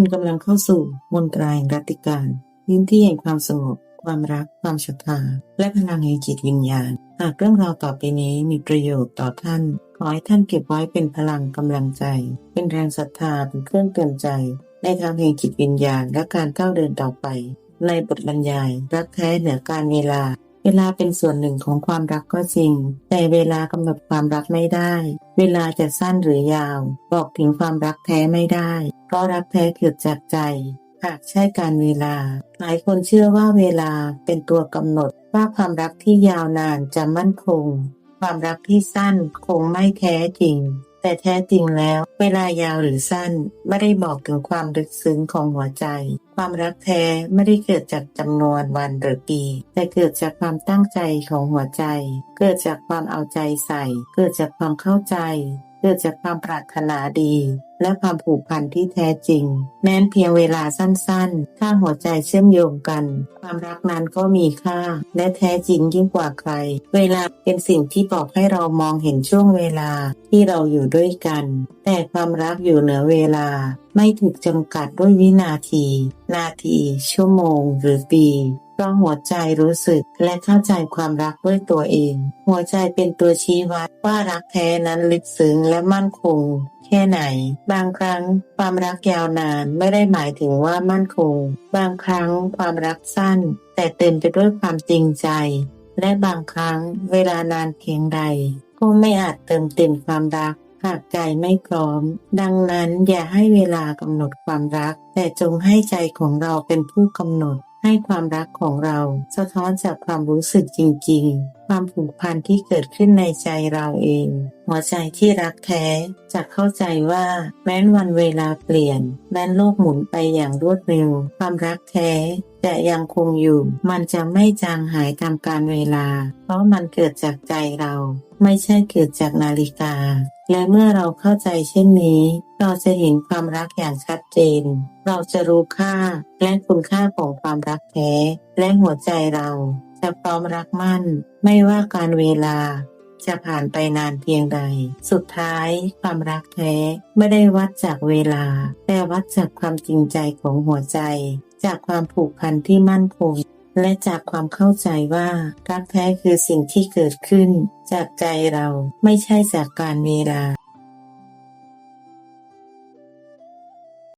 คุณกำลังเข้าสู่มนตราแห่งรัตติการพื้นที่แห่งความสงบ ความรัก ความศรัทธา และพลังแห่งจิตวิญญาณ หากเรื่องราวต่อไปนี้มีประโยชน์ต่อท่าน ขอให้ท่านเก็บไว้เป็นพลังกำลังใจ เป็นแรงศรัทธา เป็นเครื่องเตือนใจ ในทางแห่งจิตวิญญาณและการก้าวเดินต่อไป ในบทบรรยาย รักแท้เหนือการเวลา เวลาเป็นส่วนหนึ่งของความรักก็จริง แต่เวลากำหนดความรักไม่ได้ เวลาจะสั้นหรือยาว บอกถึงความรักแท้ไม่ได้ เพราะรักแท้เกิดจากใจหากใช่การเวลา หลายคนเชื่อว่าเวลาเป็นตัวกำหนดว่าความรักที่ยาวนานจะมั่นคง ความรักที่สั้นคงไม่แท้จริง แต่แท้จริงแล้ว เวลายาวหรือสั้นไม่ได้บอกถึงความลึกซึ้งของหัวใจ ความรักแท้ไม่ได้เกิดจากจำนวนวันหรือปี แต่เกิดจากความตั้งใจของหัวใจ เกิดจากความเอาใจใส่ เกิดจากความเข้าใจ เกิดจากความปรารถนาดี และความผูกพันที่แท้จริง แม้นเพียงเวลาสั้นๆ ถ้าหัวใจเชื่อมโยงกัน ความรักนั้นก็มีค่า และแท้จริงยิ่งกว่าใคร เวลาเป็นสิ่งที่บอกให้เรามองเห็นช่วงเวลาที่เราอยู่ด้วยกัน แต่ความรักอยู่เหนือเวลา ไม่ถูกจำกัดด้วยวินาที นาที ชั่วโมง หรือปี เพราะหัวใจรู้สึกและเข้าใจความรักด้วยตัวเอง หัวใจเป็นตัวชี้วัดว่ารักแท้นั้นลึกซึ้งและมั่นคงแค่ไหน บางครั้งความรักยาวนานไม่ได้หมายถึงว่ามั่นคง บางครั้งความรักสั้น แต่เต็มไปด้วยความจริงใจ และบางครั้งเวลานานเพียงใดก็ไม่อาจเติมเต็มความรักหากใจไม่พร้อม ดังนั้นอย่าให้เวลากำหนดความรัก แต่จงให้ใจของเราเป็นผู้กำหนด ให้ความรักของเราสะท้อนจากความรู้สึกจริง ๆ ความผูกพันที่เกิดขึ้นในใจเราเอง หัวใจที่รักแท้จะเข้าใจว่าแม้นวันเวลาเปลี่ยน แม้นโลกหมุนไปอย่างรวดเร็ว ความรักแท้จะยังคงอยู่ มันจะไม่จางหายตามการเวลา เพราะมันเกิดจากใจเรา ไม่ใช่เกิดจากนาฬิกา และเมื่อเราเข้าใจเช่นนี้ เราจะเห็นความรักอย่างชัดเจน เราจะรู้ค่าและคุณค่าของความรักแท้และหัวใจเรา จะพร้อมรักมั่น ไม่ว่าการเวลาจะผ่านไปนานเพียงใด สุดท้ายความรักแท้ไม่ได้วัดจากเวลา แต่วัดจากความจริงใจของหัวใจ จากความผูกพันที่มั่นคง และจากความเข้าใจว่ารักแท้คือสิ่งที่เกิดขึ้น จากใจเราไม่ใช่จากการเวลา